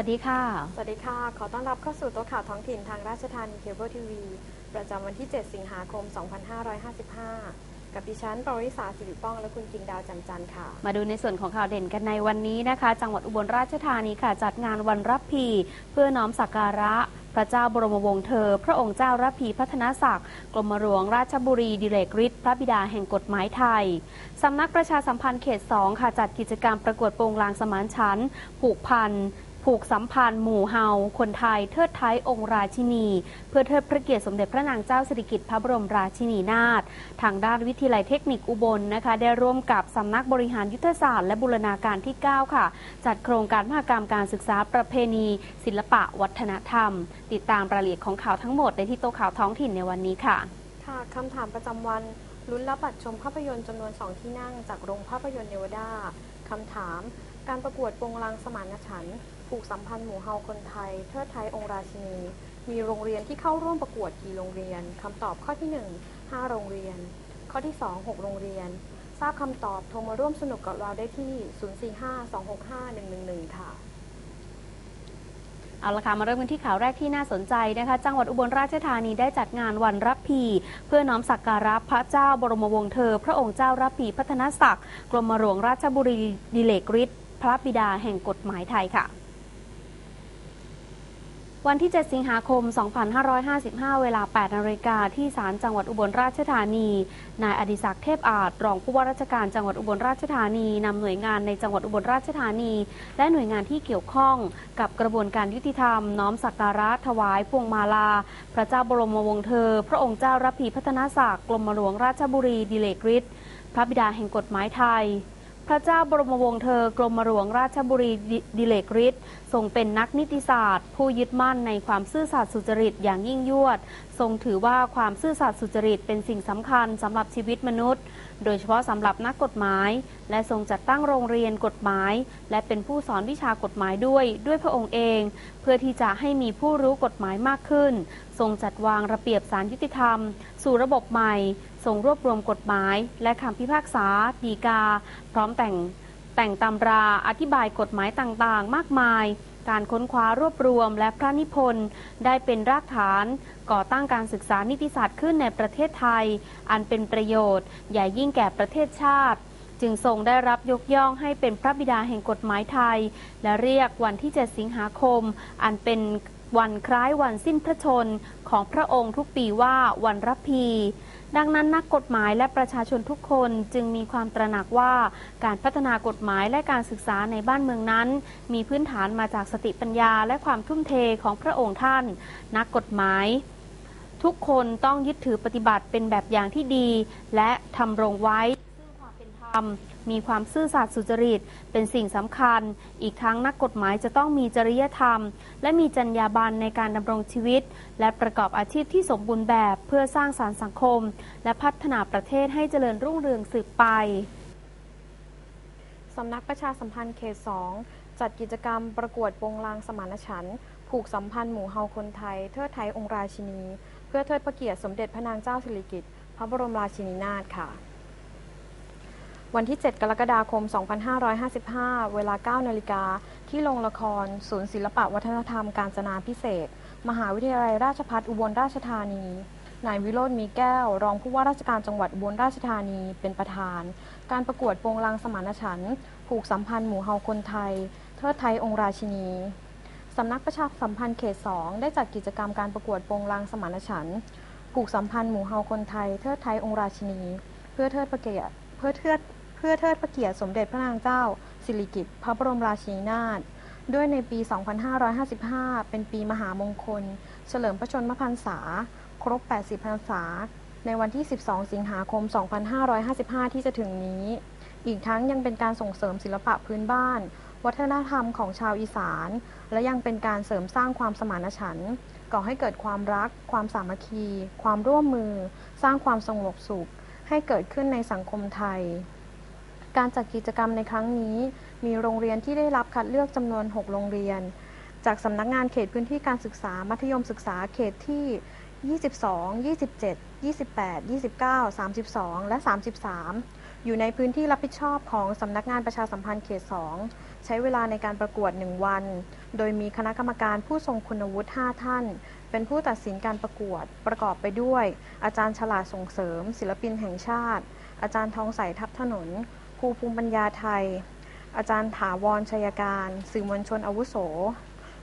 สวัสดีค่ะ สวัสดีค่ะ ขอต้อนรับเข้าสู่โต๊ะข่าวท้องถิ่นทางราชธานีเคเบิลทีวี ประจำวันที่ 7 สิงหาคม 2555 กับดิฉันปริษาสิริป้อง และคุณกิงดาวจันจันทร์ค่ะ มาดูในส่วนของข่าวเด่นกันในวันนี้นะคะ จังหวัดอุบลราชธานีค่ะ จัดงานวันรับพีเพื่อน้อมสักการะพระเจ้าบรมวงศ์เธอ พระองค์เจ้ารับพีพัฒนศักดิ์กรมหลวงราชบุรีดิเลกฤทธิ์พระบิดาแห่งกฎหมายไทย สำนักประชาสัมพันธ์เขต 2 ค่ะ จัดกิจกรรมประกวดโปรงลางสมานฉันท์ผูกพัน ผูกสัมพันธ์หมู่เฮา คนไทย เทิดไทยองค์ราชินี เพื่อเทิดพระเกียรติสมเด็จพระนางเจ้าสิริกิติ์พระบรมราชินีนาถทางด้านวิทยาลัยเทคนิคอุบลนะคะ ได้ร่วมกับสำนักบริหารยุทธศาสตร์และบูรณาการที่ 9 ค่ะ จัดโครงการมหกรรมการศึกษาประเพณี ศิลปะวัฒนธรรม ติดตามรายละเอียดของข่าวทั้งหมดได้ที่โต๊ะข่าวท้องถิ่นในวันนี้ค่ะ ค่ะคำถามประจำวันลุ้นรับบัตรชมภาพยนตร์จำนวน 2 ที่นั่งจากโรงภาพยนตร์เนวาดาคำถาม การประกวดโปรงลางสมานฉันท์ ผูกสัมพันธ์หมู่เฮาคนไทย เทิดไทยองค์ราชินี มีโรงเรียนที่เข้าร่วมประกวดกี่โรงเรียนคำตอบข้อที่ 1 5 โรงเรียน ข้อที่ 2 6 โรงเรียน ทราบคำตอบโทรมาร่วมสนุกกับเราได้ที่ 045-265-111 ค่ะ เอาละค่ะ มาเริ่มกันที่ข่าวแรกที่น่าสนใจนะคะ จังหวัดอุบลราชธานีได้จัดงานวันรับพี เพื่อน้อมสักการะพระเจ้าบรมวงศ์เธอ พระองค์เจ้ารับพีพัฒนศักดิ์กรมหลวงราชบุรีดิเลกฤทธิ์พระบิดาแห่งกฎหมายไทยค่ะ วันที่ 7 สิงหาคม 2555 เวลา 8นาฬิกาที่ศาลจังหวัดอุบลราชธานี นายอดิศักดิ์เทพอาจ รองผู้ว่าราชการจังหวัดอุบลราชธานี นำหน่วยงานในจังหวัดอุบลราชธานี และหน่วยงานที่เกี่ยวข้องกับกระบวนการยุติธรรม น้อมสักการะถวายพวงมาลา พระเจ้าบรมวงศ์เธอ พระองค์เจ้ารับพีพัฒนาศักดิ์กรมหลวงราชบุรีดิเลกฤทธิ์พระบิดาแห่งกฎหมายไทยพระเจ้าบรมวงศ์เธอกรมหลวงราชบุรีดิดิเลกฤทธิ์ทรงเป็นนักนิติศาสตร์ ผู้ยึดมั่นในความซื่อสัตย์สุจริตอย่างยิ่งยวด ทรงถือว่าความซื่อสัตย์สุจริตเป็นสิ่งสำคัญสำหรับชีวิตมนุษย์ โดยเฉพาะสำหรับนักกฎหมาย และทรงจัดตั้งโรงเรียนกฎหมาย และเป็นผู้สอนวิชากฎหมายด้วยด้วยพระองค์เอง เพื่อที่จะให้มีผู้รู้กฎหมายมากขึ้น ทรงจัดวางระเบียบสารยุติธรรม สู่ระบบใหม่ ทรงรวบรวมกฎหมาย และคำพิพากษา ดีกา พร้อมแต่ง แต่งตำราอธิบายกฎหมายต่างๆ มากมาย การค้นคว้ารวบรวมและพระนิพนธ์ได้เป็นรากฐาน ก่อตั้งการศึกษานิติศาสตร์ขึ้นในประเทศไทย อันเป็นประโยชน์ ใหญ่ยิ่งแก่ประเทศชาติ จึงทรงได้รับยกย่องให้เป็นพระบิดาแห่งกฎหมายไทย และเรียกวันที่ 7 สิงหาคม อันเป็นวันคล้ายวันสิ้นพระชนของพระองค์ทุกปีว่าวันรับพี ดังนั้นนักกฎหมายและประชาชนทุกคนจึงมีความตระหนักว่าการพัฒนากฎหมายและการศึกษาในบ้านเมืองนั้น มีพื้นฐานมาจากสติปัญญาและความทุ่มเทของพระองค์ท่าน นักกฎหมายทุกคนต้องยึดถือปฏิบัติเป็นแบบอย่างที่ดี และทำรงไว้ซึ่งความเป็นธรรม มีความซื่อสัตย์สุจริต เป็นสิ่งสำคัญ อีกทั้งนักกฎหมายจะต้องมีจริยธรรม และมีจรรยาบรรณในการดำรงชีวิต และประกอบอาชีพที่สมบูรณ์แบบเพื่อสร้างสารรค์สังคม และพัฒนาประเทศให้เจริญรุ่งเรืองสืบไปสำนักประชาสัมพันธ์เขต2จัดกิจกรรมประกวดโปรงลางสมานฉันท์ผูกสัมพันธ์หมู่เฮาคนไทย เทิดไทยองค์ราชินี เพื่อเทิดพระเกียรติสมเด็จพระนางเจ้าสิริกิติ์พระบรมราชินีนาถค่ะ วันที่ 7 กรกฎาคม 2555 เวลา 9 นาฬิกา ที่โรงละคร ศูนย์ศิลปะวัฒนธรรมการจนาพิเศษ มหาวิทยาลัยราชภัฏอุบลราชธานี นายวิโรจน์มีแก้ว รองผู้ว่าราชการจังหวัดอุบลราชธานีเป็นประธาน การประกวดโปรงลางสมานฉันท์ผูกสัมพันธ์หมู่เฮาคนไทย เทิดไทยองค์ราชินีสำนักประชาสัมพันธ์เขต 2 ได้จัดกิจกรรมการประกวดโปรงลางสมานฉันท์ผูกสัมพันธ์หมู่เฮาคนไทย เทิดไทยองค์ราชินี เพื่อเทิดพระเกียรติเพื่อเทิด เพื่อเทิดพระเกียรติสมเด็จพระนางเจ้า สิริกิติ์พระบรมราชินีนาถด้วยในปี 2555 เป็นปีมหามงคล เฉลิมพระชนมพรรษา ครบ 80 พรรษา ในวันที่ 12 สิงหาคม 2555 ที่จะถึงนี้ อีกทั้งยังเป็นการส่งเสริมศิลปะพื้นบ้าน วัฒนธรรมของชาวอีสาน และยังเป็นการเสริมสร้างความสมานฉันท์ก่อให้เกิดความรัก ความสามัคคี ความร่วมมือ สร้างความสงบสุข ให้เกิดขึ้นในสังคมไทย การจัดกิจกรรมในครั้งนี้ มีโรงเรียนที่ได้รับคัดเลือกจำนวน 6 โรงเรียน จากสำนักงานเขตพื้นที่การศึกษา มัธยมศึกษาเขตที่ 22 27 28 29 32 และ 33 อยู่ในพื้นที่รับผิดชอบของสำนักงานประชาสัมพันธ์เขต 2 ใช้เวลาในการประกวด 1 วัน โดยมีคณะกรรมการผู้ทรงคุณวุฒิ 5 ท่าน เป็นผู้ตัดสินการประกวด ประกอบไปด้วย อาจารย์ฉลาดส่งเสริม ศิลปินแห่งชาติ อาจารย์ทองใสทับถนน ครูภูมิปัญญาไทย อาจารย์ถาวรชัยการ สื่อมวลชนอาวุโส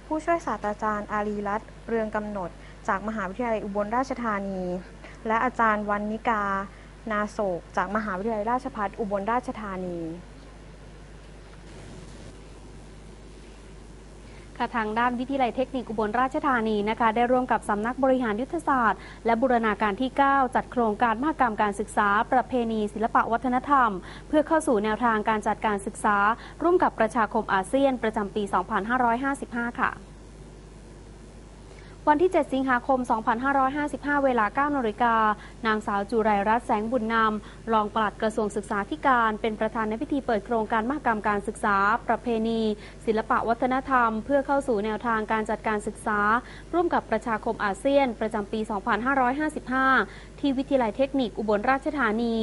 ผู้ช่วยศาสตราจารย์อารีรัตน์เรืองกำหนด จากมหาวิทยาลัยอุบลราชธานี และอาจารย์วันนิกา นาโศก จากมหาวิทยาลัยราชภัฏอุบลราชธานี ค่ะทางด้านวิทยาลัยเทคนิคอุบลราชธานีนะคะ ได้ร่วมกับสำนักบริหารยุทธศาสตร์ และบูรณาการที่ 9 จัดโครงการมหกรรมการศึกษา ประเพณีศิลปวัฒนธรรม เพื่อเข้าสู่แนวทางการจัดการศึกษา ร่วมกับประชาคมอาเซียนประจำปี 2555 ค่ะ วันที่ 7 สิงหาคม 2555 เวลา 9นาฬิกา นางสาวจุไรรัตน์แสงบุญนำ รองปลัดกระทรวงศึกษาธิการ เป็นประธานในพิธีเปิดโครงการมหกรรมการศึกษา ประเพณี ศิลปะวัฒนธรรม เพื่อเข้าสู่แนวทางการจัดการศึกษา ร่วมกับประชาคมอาเซียน ประจำปี 2555 ที่วิทยาลัยเทคนิคอุบลราชธานี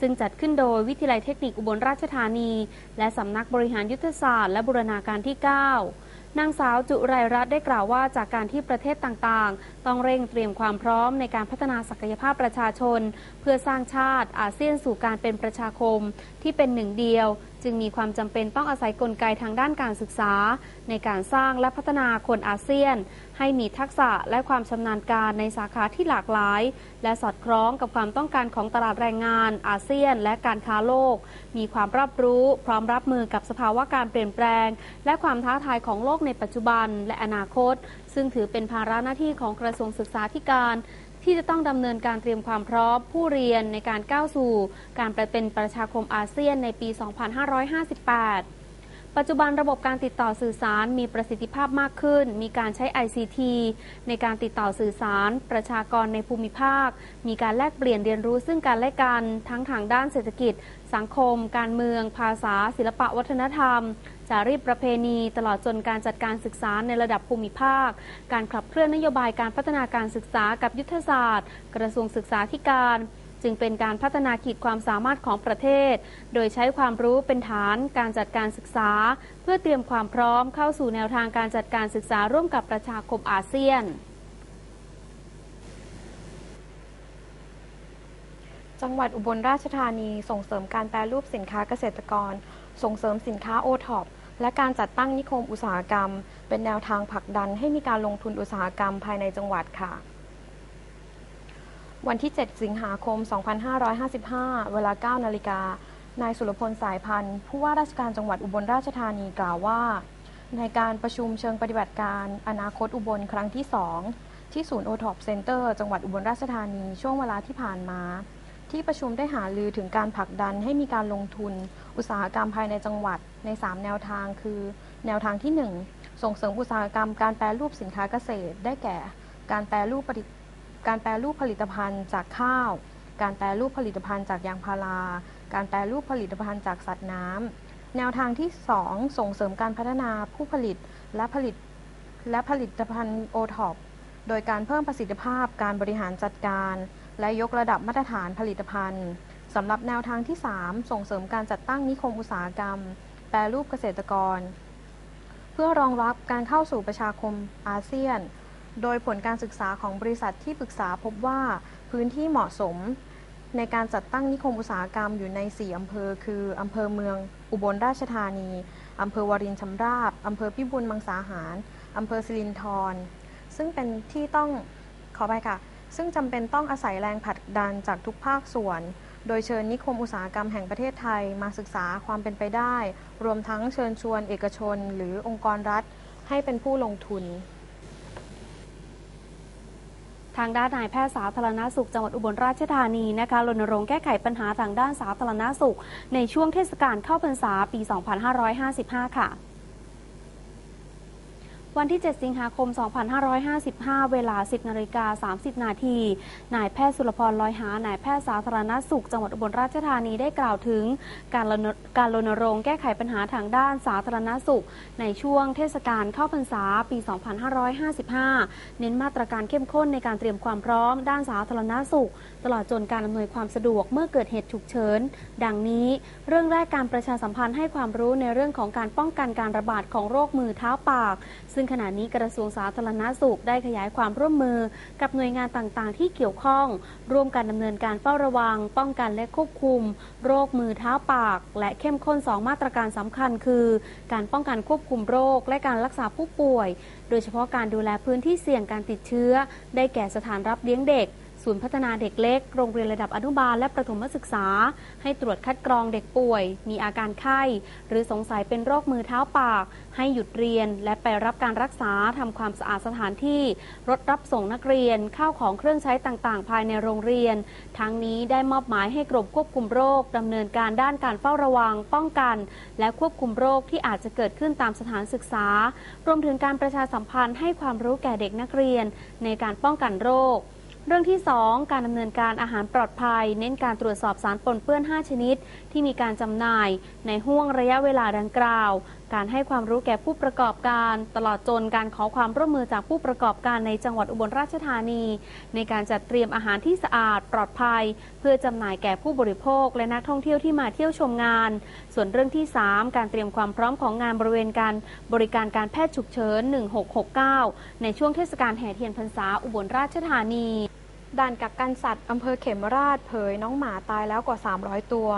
ซึ่งจัดขึ้นโดยวิทยาลัยเทคนิคอุบลราชธานี และสำนักบริหารยุทธศาสตร์และบูรณาการที่ 9 นางสาวจุไรรัตน์ได้กล่าวว่าจากการที่ประเทศต่างๆ ต้องเร่งเตรียมความพร้อมในการพัฒนาศักยภาพประชาชน เพื่อสร้างชาติอาเซียนสู่การเป็นประชาคมที่เป็นหนึ่งเดียว จึงมีความจำเป็นต้องอาศัยกลไกทางด้านการศึกษา ในการสร้างและพัฒนาคนอาเซียน ให้มีทักษะและความชำนาญการในสาขาที่หลากหลาย และสอดคล้องกับความต้องการของตลาดแรงงาน อาเซียน และการค้าโลก มีความรอบรู้พร้อมรับมือกับสภาวะการเปลี่ยนแปลง และความท้าทายของโลกในปัจจุบันและอนาคต ซึ่งถือเป็นภาระหน้าที่ของกระทรวงศึกษาธิการที่จะต้องดำเนินการเตรียมความพร้อมผู้เรียนในการก้าวสู่ การปเป็นประชาคมอาเซียนในปี 2558 ปัจจุบันระบบการติดต่อสื่อสารมีประสิทธิภาพมากขึ้น มีการใช้ ICT ในการติดต่อสื่อสาร ประชากรในภูมิภาค มีการแลกเปลี่ยนเรียนรู้ซึ่งกันและกัน ทั้งทางด้านเศรษฐกิจ สังคม การเมือง ภาษา ศิลปะวัฒนธรรม จารีตประเพณี ตลอดจนการจัดการศึกษาในระดับภูมิภาค การขับเคลื่อนนโยบายการพัฒนาการศึกษากับยุทธศาสตร์ กระทรวงศึกษาธิการ จึงเป็นการพัฒนาขีดความสามารถของประเทศ โดยใช้ความรู้เป็นฐานการจัดการศึกษา เพื่อเตรียมความพร้อมเข้าสู่แนวทางการจัดการศึกษาร่วมกับประชาคมอาเซียนจังหวัดอุบลราชธานีส่งเสริมการแปรรูปสินค้าเกษตรกร ส่งเสริมสินค้าโอท็อปและการจัดตั้งนิคมอุตสาหกรรม เป็นแนวทางผลักดันให้มีการลงทุนอุตสาหกรรมภายในจังหวัดค่ะ วันที่ 7 สิงหาคม 2555 เวลา 9 นาฬิกา นายสุรพลสายพันธ์ผู้ว่าราชการจังหวัดอุบลราชธานีกล่าวว่า ในการประชุมเชิงปฏิบัติการอนาคตอุบลครั้งที่ 2 ที่ศูนย์โอท็อปเซ็นเตอร์จังหวัดอุบลราชธานีช่วงเวลาที่ผ่านมา ที่ประชุมได้หารือถึงการผลักดันให้มีการลงทุน อุตสาหกรรมภายในจังหวัดใน 3 แนวทาง คือ แนวทางที่ 1 ส่งเสริมอุตสาหกรรมการแปรรูปสินค้าเกษตร ได้แก่ การแปรรูปผลิต การแปรรูปผลิตภัณฑ์จากข้าว การแปรรูปผลิตภัณฑ์จากยางพารา การแปรรูปผลิตภัณฑ์จากสัตว์น้ำแนวทางที่ 2 ส่งเสริมการพัฒนาผู้ผลิตและผลิตและผลิตภัณฑ์โอท็อปโดยการเพิ่มประสิทธิภาพการบริหารจัดการ และยกระดับมาตรฐานผลิตภัณฑ์สำหรับแนวทางที่ 3 ส่งเสริมการจัดตั้งนิคมอุตสาหกรรม แปรรูปเกษตรกร เพื่อรองรับการเข้าสู่ประชาคมอาเซียน โดยผลการศึกษาของบริษัทที่ปรึกษาพบว่าพื้นที่เหมาะสม ในการจัดตั้งนิคมอุตสาหกรรมอยู่ใน 4 อำเภอ คืออำเภอเมือง อุบลราชธานี อำเภอวารินชำราบ อำเภอพิบูลมังสาหาร อำเภอสิรินธร ซึ่งเป็นที่ต้องขอไปค่ะ ซึ่งจำเป็นต้องอาศัยแรงผลักดันจากทุกภาคส่วน โดยเชิญนิคมอุตสาหกรรมแห่งประเทศไทยมาศึกษาความเป็นไปได้ รวมทั้งเชิญชวนเอกชน หรือองค์กรรัฐ ให้เป็นผู้ลงทุน ทางด้านนายแพทย์สาธารณสุขจังหวัดอุบลราชธานีนะคะรณรงค์แก้ไขปัญหาทางด้านสาธารณสุข ในช่วงเทศกาลเข้าพรรษาปี 2555 ค่ะ วันที่ 7 สิงหาคม 2555 เวลา 10นาฬิกา30 นาที นายแพทย์สุรพรลอยหานายแพทย์สาธารณสุข จังหวัดอุบลราชธานีได้กล่าวถึง การการรณรงค์แก้ไขปัญหาทางด้านสาธารณสุข ในช่วงเทศกาลเข้าพรรษาปี 2555 เน้นมาตรการเข้มข้นในการเตรียมความพร้อมด้านสาธารณสุข ตลอดจนการอำนวยความสะดวกเมื่อเกิดเหตุฉุกเฉิน ดังนี้ เรื่องแรกการประชาสัมพันธ์ให้ความรู้ในเรื่องของการป้องกันการระบาดของโรคมือเท้าปากซึ่งขณะนี้กระทรวงสาธารณสุขได้ขยายความร่วมมือกับหน่วยงานต่างๆ ที่เกี่ยวข้อง ร่วมกันดำเนินการเฝ้าระวัง ป้องกันและควบคุม โรคมือเท้าปาก และเข้มข้น 2 มาตรการสำคัญ คือ การป้องกันควบคุมโรค และการรักษาผู้ป่วย โดยเฉพาะการดูแลพื้นที่เสี่ยงการติดเชื้อ ได้แก่สถานรับเลี้ยงเด็ก ศูนย์พัฒนาเด็กเล็ก โรงเรียนระดับอนุบาลและประถมศึกษา ให้ตรวจคัดกรองเด็กป่วย มีอาการไข้ หรือสงสัยเป็นโรคมือเท้าปาก ให้หยุดเรียน และไปรับการรักษาทำความสะอาดสถานที่ รถรับส่งนักเรียน ข้าวของเครื่องใช้ต่างๆ ภายในโรงเรียน ทั้งนี้ได้มอบหมายให้กรมควบคุมโรคดำเนินการด้านการเฝ้าระวัง ป้องกัน และควบคุมโรคที่อาจจะเกิดขึ้นตามสถานศึกษา รวมถึงการประชาสัมพันธ์ให้ความรู้แก่เด็กนักเรียน ในการป้องกันโรค เรื่องที่ 2 การดำเนินการอาหารปลอดภัย เน้นการตรวจสอบสารปนเปื้อน 5 ชนิด ที่มีการจำหน่ายในห่วงระยะเวลาดังกล่าว การให้ความรู้แก่ผู้ประกอบการ ตลอดจนการขอความร่วมมือจากผู้ประกอบการในจังหวัดอุบลราชธานี ในการจัดเตรียมอาหารที่สะอาดปลอดภัย เพื่อจำหน่ายแก่ผู้บริโภค และนักท่องเที่ยวที่มาเที่ยวชมงาน ส่วนเรื่องที่ 3 การเตรียมความพร้อมของงานบริเวณการบริการการแพทย์ฉุกเฉิน 1669 ในช่วงเทศกาลแห่เทียนพรรษาอุบลราชธานีด่านกักกันสัตว์อำเภอเขมราชเผยน้องหมาตายแล้วกว่า 300 ตัว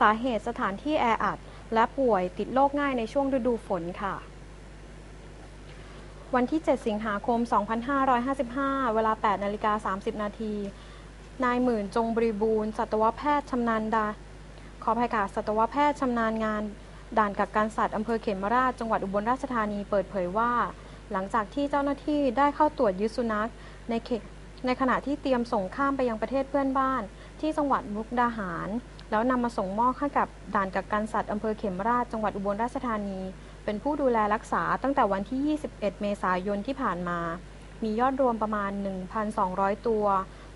สาเหตุสถานที่แออัด และป่วยติดโรคง่ายในช่วงฤดูฝนค่ะ วันที่ 7 สิงหาคม 2555 เวลา 8นาฬิกา30 นาที นายหมื่นจงบริบูรณ์สัตวแพทย์ชำนาญดาขอภัยค่ะสัตวแพทย์ชำนาญงาน ด่านกักกันสัตว์อำเภอเขมราชจังหวัดอุบลราชธานีเปิดเผยว่า หลังจากที่เจ้าหน้าที่ได้เข้าตรวจยึดสุนัขในเขตในขณะที่เตรียมส่งข้ามไปยังประเทศเพื่อนบ้าน ที่จังหวัดมุกดาหาร แล้วนำมาส่งมอบให้กับด่านกักกันสัตว์อำเภอเขมราชจังหวัดอุบลราชธานี เป็นผู้ดูแลรักษาตั้งแต่วันที่ 21 เมษายนที่ผ่านมา มียอดรวมประมาณ 1,200 ตัว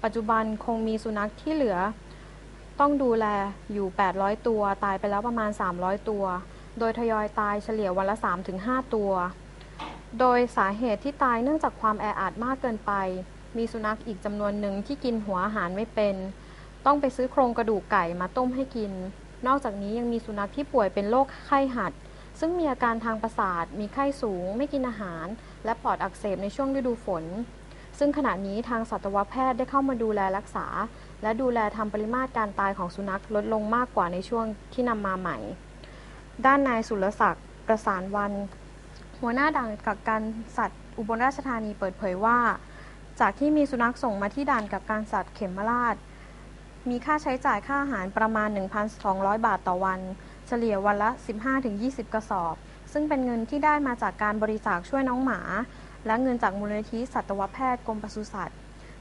ปัจจุบันคงมีสุนัขที่เหลือ ต้องดูแลอยู่ 800 ตัว ตายไปแล้วประมาณ 300 ตัว โดยทยอยตายเฉลี่ยวันละ 3-5 ตัว โดยสาเหตุที่ตายเนื่องจากความแออัดมากเกินไป มีสุนัขอีกจำนวนหนึ่งที่กินหัวอาหารไม่เป็น ต้องไปซื้อโครงกระดูกไก่มาต้มให้กิน นอกจากนี้ยังมีสุนัขที่ป่วยเป็นโรคไข้หัด ซึ่งมีอาการทางประสาท มีไข้สูง ไม่กินอาหาร และปอดอักเสบในช่วงฤดูฝน ซึ่งขณะนี้ทางสัตวแพทย์ได้เข้ามาดูแลรักษา และดูแลทำปริมาตรการตายของสุนัขลดลงมากกว่าในช่วงที่นำมาใหม่ ด้านนายสุรศักดิ์ประสานวัน หัวหน้าด่านกักกันสัตว์ อุบลราชธานีเปิดเผยว่า จากที่มีสุนัขส่งมาที่ด่านกักกันสัตว์เขมราช มีค่าใช้จ่ายค่าอาหารประมาณ 1,200 บาทต่อวัน เฉลี่ยวันละ 15-20 กระสอบ ซึ่งเป็นเงินที่ได้มาจากการบริจาคช่วยน้องหมา และเงินจากมูลนิธิสัตวแพทย์กรมปศุสัตว์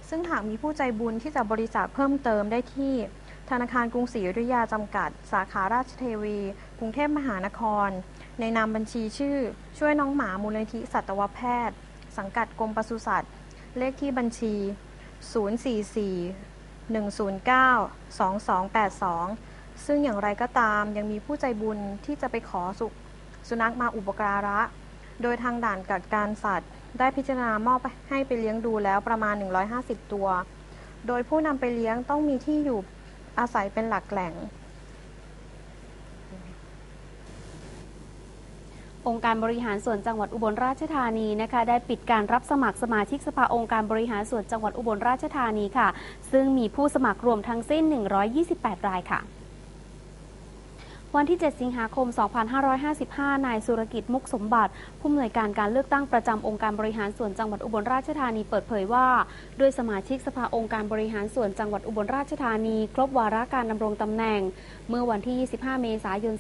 ซึ่งหากมีผู้ใจบุญที่จะบริจาคเพิ่มเติมได้ที่ ธนาคารกรุงศรีอยุธยาจำกัด สาขาราชเทวี กรุงเทพมหานคร ในนามบัญชีชื่อ ช่วยน้องหมามูลนิธิสัตวแพทย์ สังกัดกรมปศุสัตว์ เลขที่บัญชี 044 109 2282 ซึ่งอย่างไรก็ตามยังมีผู้ใจบุญที่จะไปขอสุสุนัขมาอุปการะ โดยทางด่านกักการสัตว์ ได้พิจารณามอบให้ไปเลี้ยงดูแล้วประมาณ 150 ตัว โดยผู้นำไปเลี้ยงต้องมีที่อยู่อาศัยเป็นหลักแหล่ง องค์การบริหารส่วนจังหวัดอุบลราชธานีนะคะ ได้ปิดการรับสมัครสมาชิกสภาองค์การบริหารส่วนจังหวัดอุบลราชธานีค่ะ ซึ่งมีผู้สมัครรวมทั้งสิ้น 128 รายค่ะ วันที่ 7 สิงหาคม 2555 นายสุรกิจมุกสมบัติ ผู้อำนวยการการเลือกตั้งประจำองค์การบริหารส่วนจังหวัดอุบลราชธานีเปิดเผยว่า ด้วยสมาชิกสภาองค์การบริหารส่วนจังหวัดอุบลราชธานี ครบวาระการดำรงตำแหน่ง เมื่อวันที่ 25 เมษายน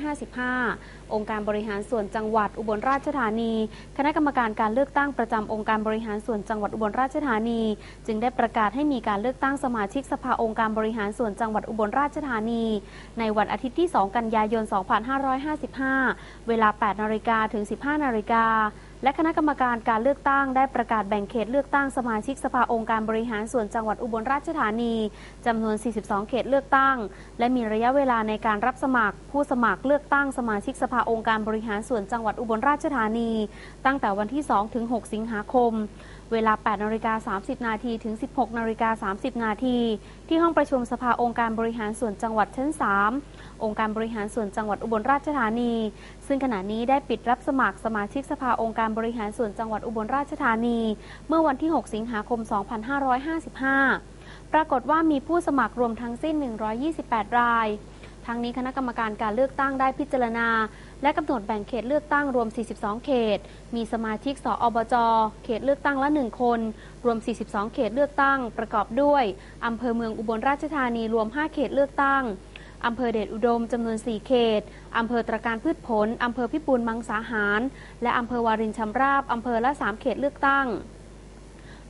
2555 องค์การบริหารส่วนจังหวัดอุบลราชธานี คณะกรรมการการเลือกตั้งประจำองค์การบริหารส่วนจังหวัดอุบลราชธานี จึงได้ประกาศให้มีการเลือกตั้งสมาชิกสภาองค์การบริหารส่วนจังหวัดอุบลราชธานี ในวันอาทิตย์ที่2 2 กันยายน 2555 เวลา 8 นาฬิกาถึง 15 นาฬิกา และคณะกรรมการการเลือกตั้งได้ประกาศแบ่งเขตเลือกตั้งสมาชิกสภาองค์การบริหารส่วนจังหวัดอุบลราชธานีจำนวน 42 เขตเลือกตั้ง และมีระยะเวลาในการรับสมัคร ผู้สมัครเลือกตั้งสมาชิกสภาองค์การบริหารส่วนจังหวัดอุบลราชธานี ตั้งแต่วันที่ 2 ถึง 6 สิงหาคมเวลา 8 นาฬิกา 30 นาทีถึง 16 นาฬิกา 30 นาที ที่ห้องประชุมสภาองค์การบริหารส่วนจังหวัดชั้น 3 องค์การบริหารส่วนจังหวัดอุบลราชธานี ซึ่งขณะนี้ได้ปิดรับสมัครสมาชิกสภาองค์การบริหารส่วนจังหวัดอุบลราชธานี เมื่อวันที่ 6 สิงหาคม 2555 ปรากฏว่ามีผู้สมัครรวมทั้งสิ้น 128 รายทั้งนี้คณะกรรมการการเลือกตั้งได้พิจารณา และกำหนดแบ่งเขตเลือกตั้งรวม 42 เขต มีสมาชิกสอบจ เขตเลือกตั้งละ 1 คน รวม 42 เขตเลือกตั้ง ประกอบด้วยอำเภอเมืองอุบลราชธานีรวม 5 เขตเลือกตั้ง อำเภอเดชอุดมจำนวน 4 เขต อำเภอตรการพืชผล อำเภอพิบูลมังสาหาร และอำเภอวารินชำราบ อำเภอละ 3 เขตเลือกตั้ง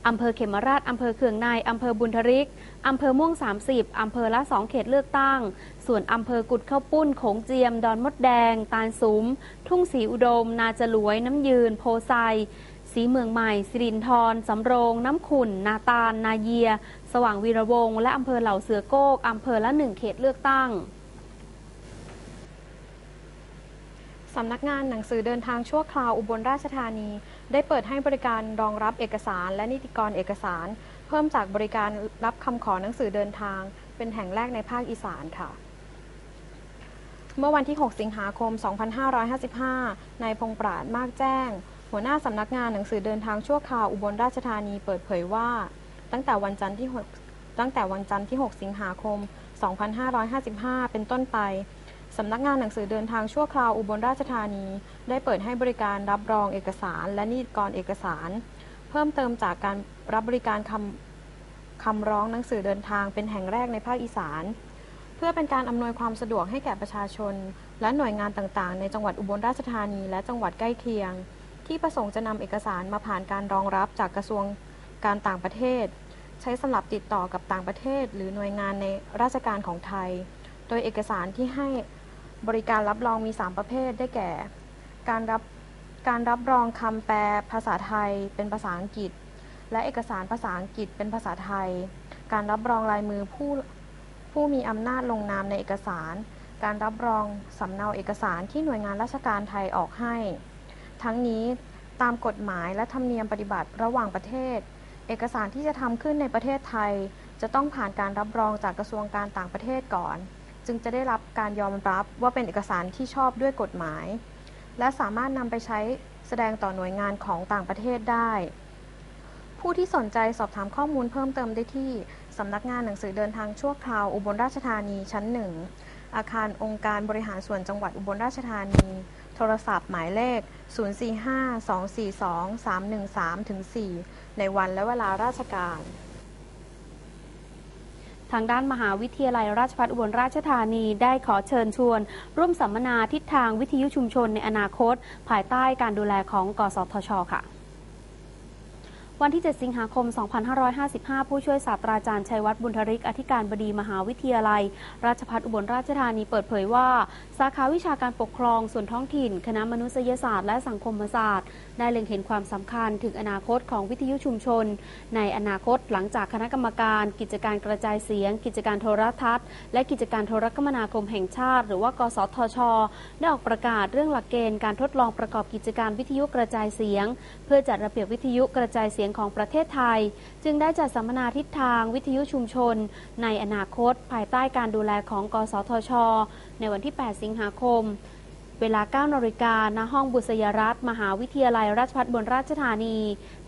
อำเภอเขมราช อำเภอเขืองใน อำเภอบุญทริก อำเภอม่วง 30 อำเภอละ 2 เขตเลือกตั้ง ส่วนอำเภอกุดข้าวปุ้น โขงเจียม ดอนมดแดง ตาลสุม ทุ่งศรีอุดม นาจลวย น้ำยืน โพไซ สีเมืองใหม่ สิรินทรสำโรง น้ำขุน นาตาล นาเยีย สว่างวีระวงศ์ และอำเภอเหล่าเสือโกกอำเภอละหนึ่งเขตเลือกตั้งสำนักงานหนังสือเดินทางชั่วคราวอุบลราชธานี ได้เปิดให้บริการรองรับเอกสารและนิติกรเอกสาร เพิ่มจากบริการรับคำขอหนังสือเดินทาง เป็นแห่งแรกในภาคอีสานค่ะ เมื่อวันที่ 6 สิงหาคม 2555 นายพงปราดมากแจ้ง หัวหน้าสำนักงานหนังสือเดินทางชั่วคราวอุบลราชธานีเปิดเผยว่า ตั้งแต่วันจันทร์ที่6ตั้งแต่วันจันทร์ที่ 6 สิงหาคม 2555 เป็นต้นไปสำนักงานหนังสือเดินทางชั่วคราวอุบลราชธานี ได้เปิดให้บริการรับรองเอกสาร และนิติกรเอกสาร เพิ่มเติมจากการรับบริการคำคำร้องหนังสือเดินทางเป็นแห่งแรกในภาคอีสาน เพื่อเป็นการอำนวยความสะดวกให้แก่ประชาชน และหน่วยงานต่างๆ ในจังหวัดอุบลราชธานี และจังหวัดใกล้เคียง ที่ประสงค์จะนำเอกสารมาผ่านการรองรับจากกระทรวงการต่างประเทศ ใช้สำหรับติดต่อกับต่างประเทศ หรือหน่วยงานในราชการของไทย โดยเอกสารที่ให้บริการรับรองมี 3 ประเภทได้แก่ การรับการรับรองคำแปลภาษาไทยเป็นภาษาอังกฤษ และเอกสารภาษาอังกฤษเป็นภาษาไทย การรับรองลายมือผู้ผู้มีอำนาจลงนามในเอกสาร การรับรองสำเนาเอกสารที่หน่วยงานราชการไทยออกให้ ทั้งนี้ตามกฎหมายและธรรมเนียมปฏิบัติระหว่างประเทศ เอกสารที่จะทำขึ้นในประเทศไทย จะต้องผ่านการรับรองจากกระทรวงการต่างประเทศก่อน จึงจะได้รับการยอมรับว่าเป็นเอกสารที่ชอบด้วยกฎหมาย และสามารถนำไปใช้แสดงต่อหน่วยงานของต่างประเทศได้ ผู้ที่สนใจสอบถามข้อมูลเพิ่มเติมได้ที่สำนักงานหนังสือเดินทางชั่วคราวอุบลราชธานีชั้นหนึ่งอาคารองค์การบริหารส่วนจังหวัดอุบลราชธานี โทรศัพท์หมายเลข 045-242-313-4 ในวันและเวลาราชการ ทางด้านมหาวิทยาลัยราชภัฏอุบลราชธานีได้ขอเชิญชวน ร่วมสัมมนาทิศทางวิทยุชุมชนในอนาคต ภายใต้การดูแลของกสทช ค่ะ วันที่ 7 สิงหาคม 2555 ผู้ช่วยศาสตราจารย์ชัยวัฒน์บุญทริก อธิการบดีมหาวิทยาลัย ราชภัฏอุบลราชธานีเปิดเผยว่า สาขาวิชาการปกครอง ส่วนท้องถิ่น คณะมนุษยศาสตร์และสังคมศาสตร์ ได้เล็งเห็นความสำคัญถึงอนาคตของวิทยุชุมชน ในอนาคตหลังจากคณะกรรมการ กิจการกระจายเสียง กิจการโทรทัศน์ และกิจการโทรคมนาคมแห่งชาติ หรือว่ากสทช ได้ออกประกาศเรื่องหลักเกณฑ์การทดลองประกอบกิจการวิทยุกระจายเสียง เพื่อจัดระเบียบวิทยุกระจายเสียงของประเทศไทย จึงได้จัดสัมมนาทิศทางวิทยุชุมชน ในอนาคต ภายใต้การดูแลของ กสทช ในวันที่ 8 สิงหาคม เวลา 9นาฬิกาณห้องบุษยรัตน์มหาวิทยาลัยราชภัฏบนราชธานี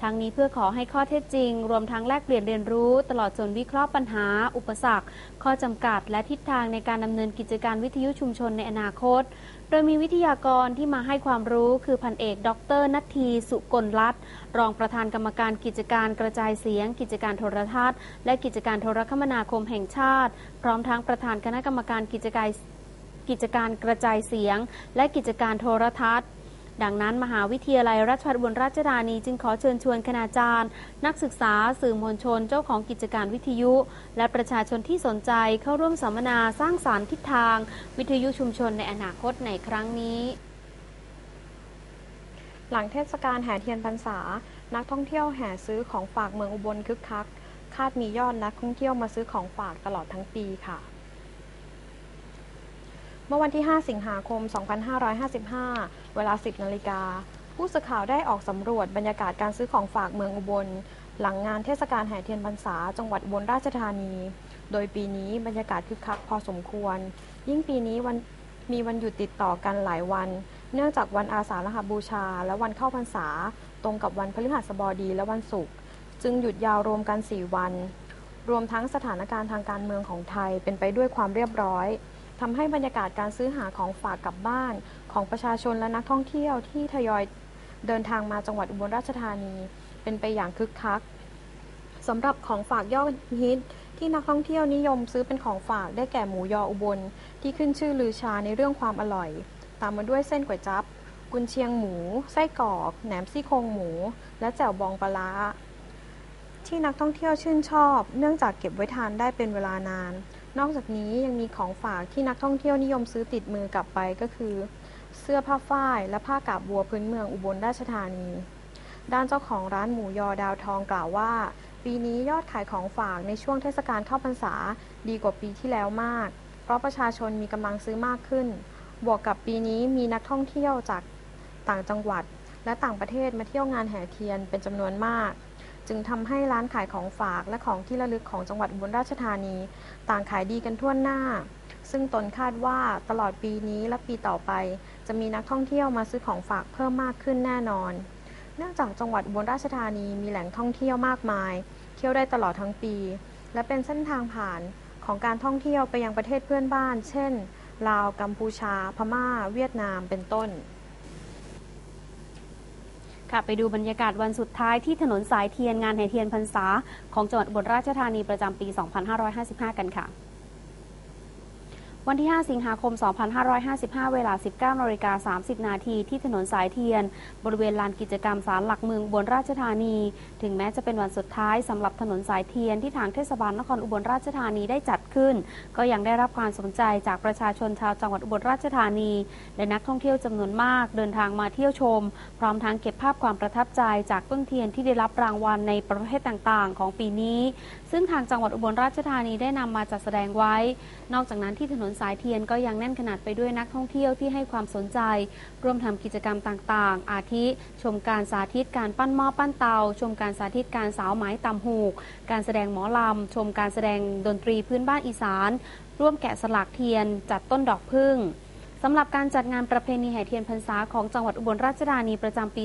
ทั้งนี้เพื่อขอให้ข้อเท็จจริง รวมทั้งแลกเปลี่ยนเรียนรู้ ตลอดจนวิเคราะห์ปัญหา อุปสรรค ข้อจำกัด และทิศทางในการดำเนินกิจการวิทยุชุมชนในอนาคต โดยมีวิทยากรที่มาให้ความรู้คือพันเอก ดรนัทที สุกลรัตน์รองประธานกรรมการกิจการกระจายเสียง กิจการโทรทัศน์ และกิจการโทรคมนาคมแห่งชาติ พร้อมทั้งประธานคณะกรรมการกิจการ กิจการกระจายเสียง และกิจการโทรทัศน์ ดังนั้นมหาวิทยาลัยราชภัฏอุบลราชธานีจึงขอเชิญชวนคณาจารย์ นักศึกษาสื่อมวลชน เจ้าของกิจการวิทยุ และประชาชนที่สนใจเข้าร่วมสัมมนาสร้างสารรค์ทิศทาง วิทยุชุมชนในอนาคตในครั้งนี้หลังเทศกาลแห่เทียนพรรษา นักท่องเที่ยวแห่ซื้อของฝากเมืองอุบลคึกคัก คาดมียอดนักท่องเที่ยวมาซื้อของฝากตลอดทั้งปีค่ะ มื่อวันที่ 5 สิงหาคม 2555 เวลา 10 นาฬิกา ผู้สื่อข่าวได้ออกสำรวจบรรยากาศการซื้อของฝากเมืองอุบล หลังงานเทศกาลแห่เทียนพรรษาจังหวัดอุบลราชธานี โดยปีนี้บรรยากาศคึกคักพอสมควร ยิ่งปีนี้วันมีวันหยุดติดต่อกันหลายวัน เนื่องจากวันอาสาฬหบูชา และวันเข้าพรรษา ตรงกับวันพฤหัสบดีและวันศุกร์จึงหยุดยาวรวมกัน 4 วัน รวมทั้งสถานการณ์ทางการเมืองของไทยเป็นไปด้วยความเรียบร้อย ทำให้บรรยากาศการซื้อหาของฝากกลับบ้านของประชาชนและนักท่องเที่ยวที่ทยอยเดินทางมาจังหวัดอุบลราชธานี เป็นไปอย่างคึกคักสำหรับของฝากยอดฮิตที่นักท่องเที่ยวนิยมซื้อเป็นของฝากได้แก่หมูยออุบล ที่ขึ้นชื่อลือชาในเรื่องความอร่อย ตามมาด้วยเส้นก๋วยจั๊บกุนเชียงหมู ไส้กรอกแหนมซี่โครงหมู และแจ่วบองปลาที่นักท่องเที่ยวชื่นชอบ เนื่องจากเก็บไว้ทานได้เป็นเวลานาน นอกจากนี้ยังมีของฝากที่นักท่องเที่ยวนิยมซื้อติดมือกลับไปก็คือ เสื้อผ้าฝ้ายและผ้ากาบบัวพื้นเมืองอุบลราชธานี ด้านเจ้าของร้านหมูยอดาวทองกล่าวว่า ปีนี้ยอดขายของฝากในช่วงเทศกาลเข้าพรรษาดีกว่าปีที่แล้วมาก เพราะประชาชนมีกำลังซื้อมากขึ้น บวกกับปีนี้มีนักท่องเที่ยวจากต่างจังหวัด และต่างประเทศมาเที่ยวงานแห่เทียนเป็นจำนวนมาก จึงทำให้ร้านขายของฝากและของที่ระลึกของจังหวัดอุบลราชธานี ต่างขายดีกันทั่วหน้า ซึ่งตนคาดว่าตลอดปีนี้และปีต่อไป จะมีนักท่องเที่ยวมาซื้อของฝากเพิ่มมากขึ้นแน่นอน เนื่องจากจังหวัดอุบลราชธานีมีแหล่งท่องเที่ยวมากมาย เที่ยวได้ตลอดทั้งปี และเป็นเส้นทางผ่านของการท่องเที่ยวไปยังประเทศเพื่อนบ้าน เช่น ลาว กัมพูชา พม่า เวียดนาม เป็นต้น ค่ะไปดูบรรยากาศวันสุดท้ายที่ถนนสายเทียนงานแห่เทียนพรรษา ของจังหวัดอุบลราชธานีประจำปี 2555 กันค่ะ วันที่ 5 สิงหาคม 2555 เวลา 19นาฬิกา30 นาทีที่ถนนสายเทียน บริเวณลานกิจกรรมศาลหลักเมืองอุบลราชธานี ถึงแม้จะเป็นวันสุดท้ายสำหรับถนนสายเทียนที่ทางเทศบาลนครอุบลราชธานีได้จัดขึ้น ก็ยังได้รับความสนใจจากประชาชนชาวจังหวัดอุบลราชธานี และนักท่องเที่ยวจำนวนมากเดินทางมาเที่ยวชม พร้อมทั้งเก็บภาพความประทับใจจากต้นเทียนที่ได้รับรางวัลในประเภทต่างๆ ของปีนี้ ซึ่งทางจังหวัดอุบลราชธานีได้นำมาจัดแสดงไว้ นอกจากนั้นที่ถนนสายเทียนก็ยังแน่นขนาดไปด้วยนักท่องเที่ยวที่ให้ความสนใจ ร่วมทำกิจกรรมต่างๆ อาทิ ชมการสาธิตการปั้นหม้อปั้นเตา ชมการสาธิตการสาวไหมตำหูก การแสดงหมอลำ ชมการแสดงดนตรีพื้นบ้านอีสาน ร่วมแกะสลักเทียน จัดต้นดอกพึ่ง สำหรับการจัดงานประเพณีแห่เทียนพรรษาของจังหวัดอุบลราชธานีประจำปี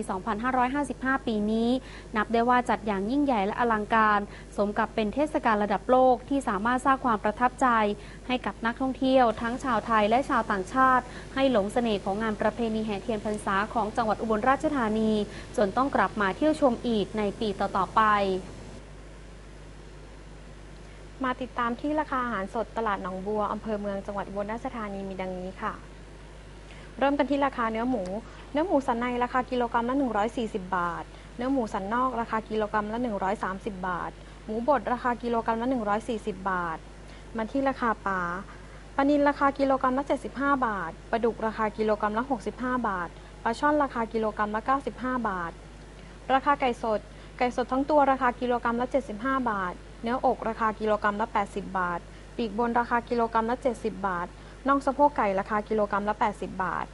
2555 ปีนี้ นับได้ว่าจัดอย่างยิ่งใหญ่และอลังการ สมกับเป็นเทศกาลระดับโลกที่สามารถสร้างความประทับใจ ให้กับนักท่องเที่ยว ทั้งชาวไทยและชาวต่างชาติ ให้หลงเสน่ห์ของงานประเพณีแห่เทียนพรรษาของจังหวัดอุบลราชธานี จนต้องกลับมาเที่ยวชมอีกในปีต่อๆไปมาติดตามที่ราคาอาหารสดตลาดหนองบัว อำเภอเมืองจังหวัดอุบลราชธานีมีดังนี้ค่ะ เริ่มกันที่ราคาเนื้อหมู เนื้อหมูสันในราคากิโลกรัมละ 140 บาท เนื้อหมูสันนอกราคากิโลกรัมละ 130 บาท หมูบดราคากิโลกรัมละ 140 บาท มาที่ราคาปลาปลานิลราคากิโลกรัมละ 75 บาท ปลาดุกราคากิโลกรัมละ 65 บาท ปลาช่อนราคากิโลกรัมละ 95 บาท ราคาไก่สด ไก่สดทั้งตัวราคากิโลกรัมละ 75 บาท เนื้ออกราคากิโลกรัมละ 80 บาท ปีกบนราคากิโลกรัมละ 70 บาท น่องสะโพกไก่ราคากิโลกรัมละ 80 บาท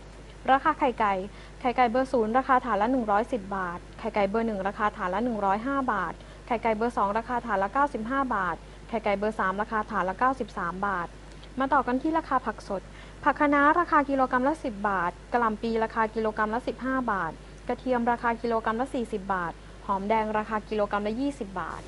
ราคาไข่ไก่ ไข่ไก่เบอร์ศูนย์ราคาฐานละ 110 บาท ไข่ไก่เบอร์หนึ่งราคาฐานละ 105 บาท ไข่ไก่เบอร์สองราคาฐานละ 95 บาท ไข่ไก่เบอร์สามราคาฐานละ 93 บาท มาต่อกันที่ราคาผักสด ผักคะน้าราคากิโลกรัมละ 10 บาทกะหล่ำปีราคากิโลกรัมละ 15 บาท กระเทียมราคากิโลกรัมละ 40 บาท หอมแดงราคากิโลกรัมละ 20 บาท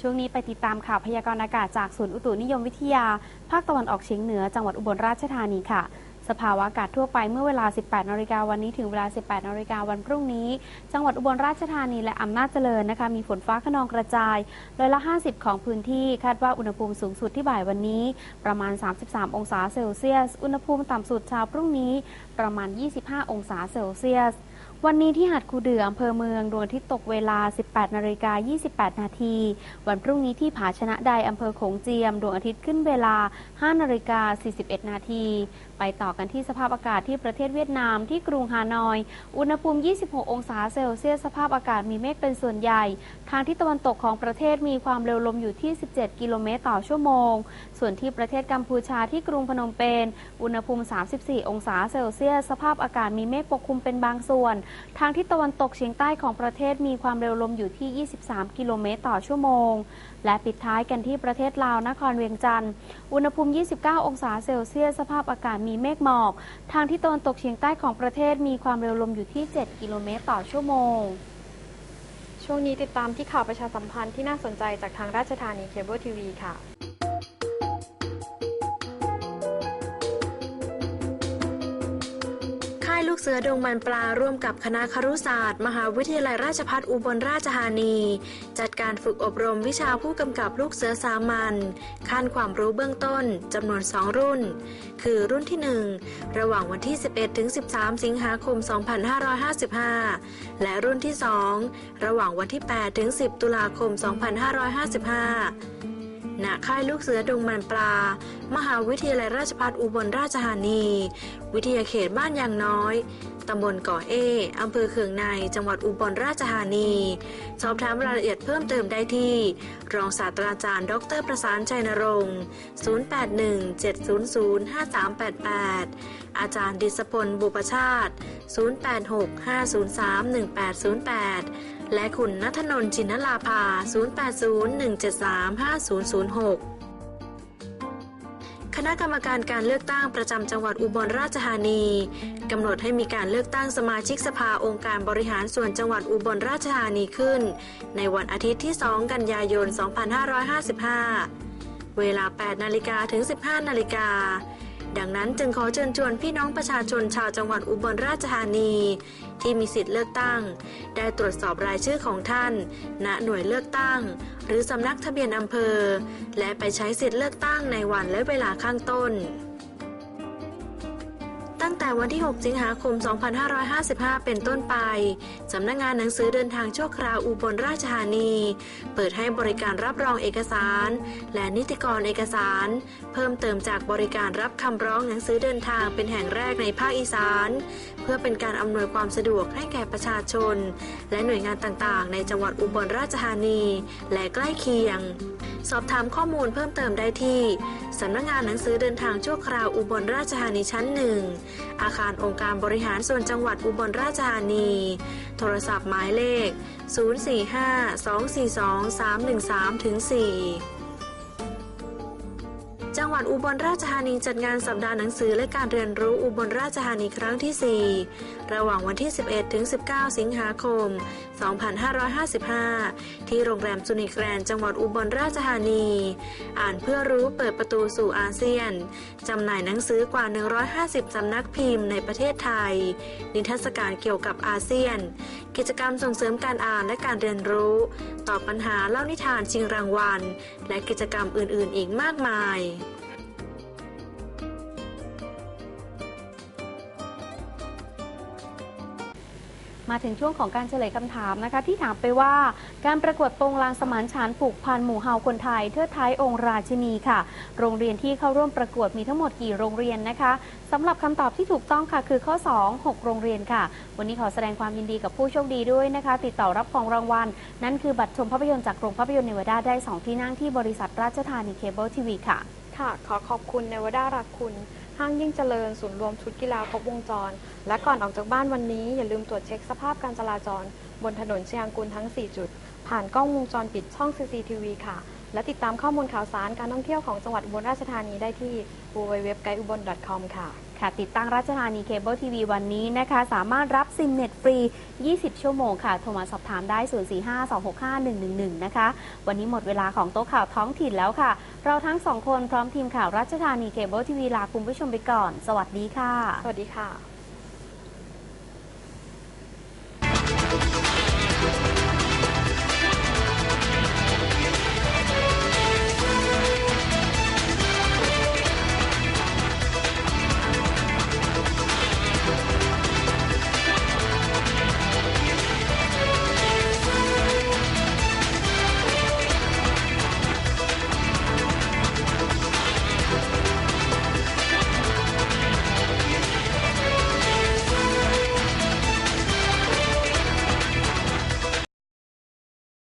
ช่วงนี้ไปติดตามข่าวพยากรณ์อากาศจากศูนย์อุตุนิยมวิทยา ภาคตะวันออกเฉียงเหนือจังหวัดอุบลราชธานีค่ะ สภาวะอากาศทั่วไปเมื่อเวลา 18นาฬิกาวันนี้ถึงเวลา 18นาฬิกาวันพรุ่งนี้ จังหวัดอุบลราชธานีและอำนาจเจริญนะคะ มีฝนฟ้าขนองกระจายร้อยละ 50 ของพื้นที่คาดว่าอุณหภูมิสูงสุดที่บ่ายวันนี้ ประมาณ 33 องศาเซลเซียส อุณหภูมิต่ำสุดเช้าพรุ่งนี้ ประมาณ 25 องศาเซลเซียส วันนี้ที่หาดคูเดืออำเภอเมืองดวงอาทิตย์ตกเวลา 18นาฬิกา28 นาที วันพรุ่งนี้ที่ผาชนะใดอำเภอโขงเจียม ดวงอาทิตย์ขึ้นเวลา 5นาฬิกา41 นาที ไปต่อกันที่สภาพอากาศที่ประเทศเวียดนามที่กรุงฮานอย อุณหภูมิ 26 องศาเซลเซียส สภาพอากาศมีเมฆเป็นส่วนใหญ่ ทางที่ตะวันตกของประเทศมีความเร็วลมอยู่ที่ 17 กิโลเมตรต่อชั่วโมง ส่วนที่ประเทศกัมพูชาที่กรุงพนมเปญ อุณหภูมิ 34 องศาเซลเซียส สภาพอากาศมีเมฆปกคลุมเป็นบางส่วน ทางที่ตะวันตกเฉียงใต้ของประเทศมีความเร็วลมอยู่ที่ 23 กิโลเมตรต่อชั่วโมงและปิดท้ายกันที่ประเทศลาวนครเวียงจันทร์ อุณหภูมิ 29 องศาเซลเซียส สภาพอากาศมีเมฆหมอก ทางที่ตะวันตกเฉียงใต้ของประเทศมีความเร็วลมอยู่ที่ 7 กิโลเมตรต่อชั่วโมง ช่วงนี้ติดตามที่ข่าวประชาสัมพันธ์ที่น่าสนใจจากทางราชธานีเคเบิลทีวีค่ะ กเสือดงมันปลาร่วมกับคณะครุศาสตร์ มหาวิทยาลัยราชภัฏอุบลราชธานี จัดการฝึกอบรมวิชาผู้กำกับลูกเสือสามัญขั้นความรู้เบื้องต้นจำนวน 2 รุ่น คือรุ่นที่ 1 ระหว่างวันที่ 11ถึง13 สิงหาคม 2555 และรุ่นที่ 2 ระหว่างวันที่ 8 ถึง 10 ตุลาคม 2555 ณค่ายลูกเสือดงมันปลา มหาวิทยาลัยราชภัฏอุบลราชธานี วิทยาเขตบ้านยางน้อย ตำบลก่อเอ อำเภอเขืองใน จังหวัดอุบลราชธานี สอบถามรายละเอียดเพิ่มเติมได้ที่ รองศาสตราจารย์ ดรประสานชัยนรงค์ 0817005388 อาจารย์ดิษพลบุปชาติ 0865031808 และคุณนัทนนท์จินนลาภา 0801735006 คณะกรรมการการเลือกตั้งประจำจังหวัดอุบลราชธานีกำหนดให้มีการเลือกตั้งสมาชิกสภาองค์การบริหารส่วนจังหวัดอุบลราชธานีขึ้น ในวันอาทิตย์ที่ 2 กันยายน 2555 เวลา 8 นาฬิกาถึง 15 นาฬิกา ดังนั้นจึงขอเชิญชวนพี่น้องประชาชนชาวจังหวัดอุบลราชธานี ที่มีสิทธิ์เลือกตั้ง ได้ตรวจสอบรายชื่อของท่าน ณหน่วยเลือกตั้ง หรือสำนักทะเบียนอำเภอ และไปใช้สิทธิ์เลือกตั้งในวันและเวลาข้างต้น ตั้งแต่วันที่ 6 สิงหาคม 2555 เป็นต้นไป สำนักงานหนังสือเดินทางชั่วคราวอุบลราชธานี เปิดให้บริการรับรองเอกสาร และนิติกรเอกสาร เพิ่มเติมจากบริการรับคำร้องหนังสือเดินทางเป็นแห่งแรกในภาคอีสาน เพื่อเป็นการอำนวยความสะดวกให้แก่ประชาชน และหน่วยงานต่างๆ ในจังหวัดอุบลราชธานี และใกล้เคียงสอบถามข้อมูลเพิ่มเติมได้ที่สำนักงานหนังสือเดินทางชั่วคราวอุบลราชธานีชั้นหนึ่ง อาคารองค์การบริหารส่วนจังหวัดอุบลราชธานี โทรศัพท์หมายเลข 045-242-313-4 จังหวัดอุบลราชธานีจัดงานสัปดาห์หนังสือและการเรียนรู้อุบลราชธานีครั้งที่ 4 ระหว่างวันที่ 11 ถึง 19 สิงหาคม 2555 ที่โรงแรมสุนิแกรนด์จังหวัดอุบลราชธานี อ่านเพื่อรู้เปิดประตูสู่อาเซียน จำหน่ายหนังสือกว่า 150 สำนักพิมพ์ในประเทศไทย นิทรรศการเกี่ยวกับอาเซียน กิจกรรมส่งเสริมการอ่านและการเรียนรู้ ตอบปัญหาเล่านิทานชิงรางวัล และกิจกรรมอื่น ๆ อีกมากมาย มาถึงช่วงของการเฉลยคำถามนะคะ ที่ถามไปว่าการประกวดโปรงลางสมานฉันผูกพันหมู่เฮาคนไทยเทิดไทยองค์ราชินีค่ะ โรงเรียนที่เข้าร่วมประกวดมีทั้งหมดกี่โรงเรียนนะคะสำหรับคำตอบที่ถูกต้องค่ะ คือข้อ 2 6 โรงเรียนค่ะ วันนี้ขอแสดงความยินดีกับผู้โชคดีด้วยนะคะ ติดต่อรับของรางวัล นั่นคือบัตรชมภาพยนตร์จากโรงภาพยนตร์เนวาดาได้ 2 ที่นั่งที่บริษัทราชธานีเคเบิลทีวีค่ะค่ะ ขอขอบคุณเนวดารักคุณ ห้างยิ่งเจริญศูนย์รวมชุดกีฬาครบวงจร และก่อนออกจากบ้านวันนี้ อย่าลืมตรวจเช็คสภาพการจราจร บนถนนเชียงกุลทั้ง 4 จุด ผ่านกล้องวงจรปิดช่อง CCTV ค่ะ และติดตามข้อมูลข่าวสารการท่องเที่ยวของจังหวัดอุบลราชธานีได้ที่ www.guideubon.com ค่ะ ค่ะติดตั้งราชธานีเคเบิลทีวีวันนี้นะคะ สามารถรับซิมเน็ตฟรี 20 ชั่วโมงค่ะ โทรมาสอบถามได้ 045-265-111 นะคะ วันนี้หมดเวลาของโต๊ะข่าวท้องถิ่นแล้วค่ะ เราทั้งสองคนพร้อมทีมข่าวราชธานีเคเบิลทีวีลาคุณผู้ชมไปก่อน สวัสดีค่ะ สวัสดีค่ะ